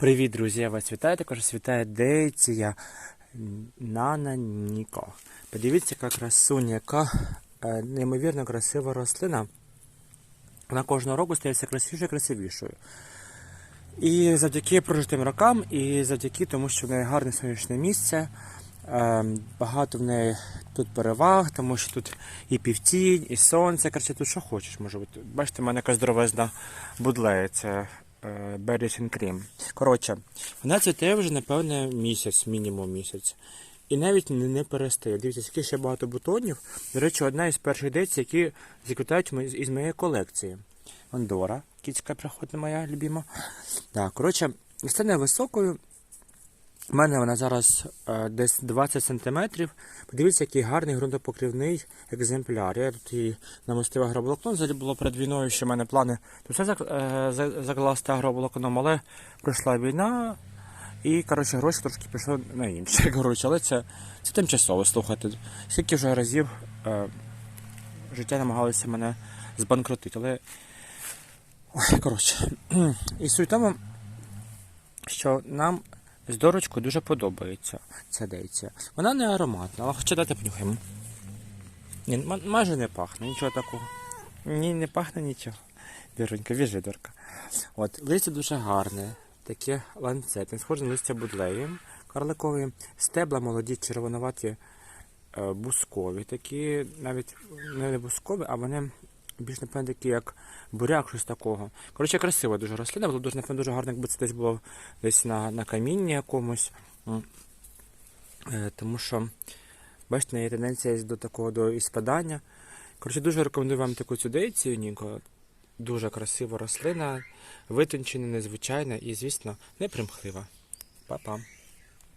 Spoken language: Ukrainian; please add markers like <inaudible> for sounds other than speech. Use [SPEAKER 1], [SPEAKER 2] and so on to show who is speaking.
[SPEAKER 1] Привіт, друзі! Я вас вітаю. Також вітає Дейція Нана Ніко. Подивіться, яка красуня, яка е, неймовірно красива рослина. Вона кожного року стає все красивішою і красивішою. І завдяки прожитим рокам, і завдяки тому, що в неї гарне сонячне місце. е, Багато в неї тут переваг, тому що тут і півтінь, і сонце. Короче, тут що хочеш, може бути. Бачите, в мене якась здоровезна будлея. Це е, Berries. Коротше, вона цвіте вже, напевне, місяць, мінімум місяць. І навіть не перестає. Дивіться, скільки ще багато бутонів. До речі, одна із перших дець, які заквітають із моєї колекції. Андора, кіцька приходна моя любима. Так, коротше, стане високою. У мене вона зараз е, десь 20 см. Подивіться, який гарний ґрунтопокривний екземпляр. Я тут її намостив агроволокном, взагалі було перед війною, що в мене плани тут все е, за- закласти агроволокном, але пройшла війна, і коротше, гроші трошки пішли на інше. <laughs> Коротше, але це, це тимчасово слухайте. Скільки вже разів е, життя намагалося мене збанкрутити, але. Ой, коротше. <clears throat> І суть тому, що нам з дорочкою дуже подобається ця дейця. Вона не ароматна, але хоча дати понюхаємо. Ні, майже не пахне, нічого такого. Ні, не пахне нічого. Віронька, віжи, Дорка. От, листя дуже гарне, таке ланцетне, схоже на листя будлеї карликові, стебла молоді, червонуваті, е, бускові, такі, навіть не бускові, а вони більш напевно такі, як буряк, щось такого. Коротше, красива дуже рослина, було дуже, напевно, дуже гарно, якби це десь було десь на, на камінні якомусь. Е, Тому що, бачите, є тенденція до такого до іспадання. Коротше, дуже рекомендую вам таку цю дейцію, Ніко. Дуже красива рослина, витончена, незвичайна і, звісно, непримхлива. Па-па.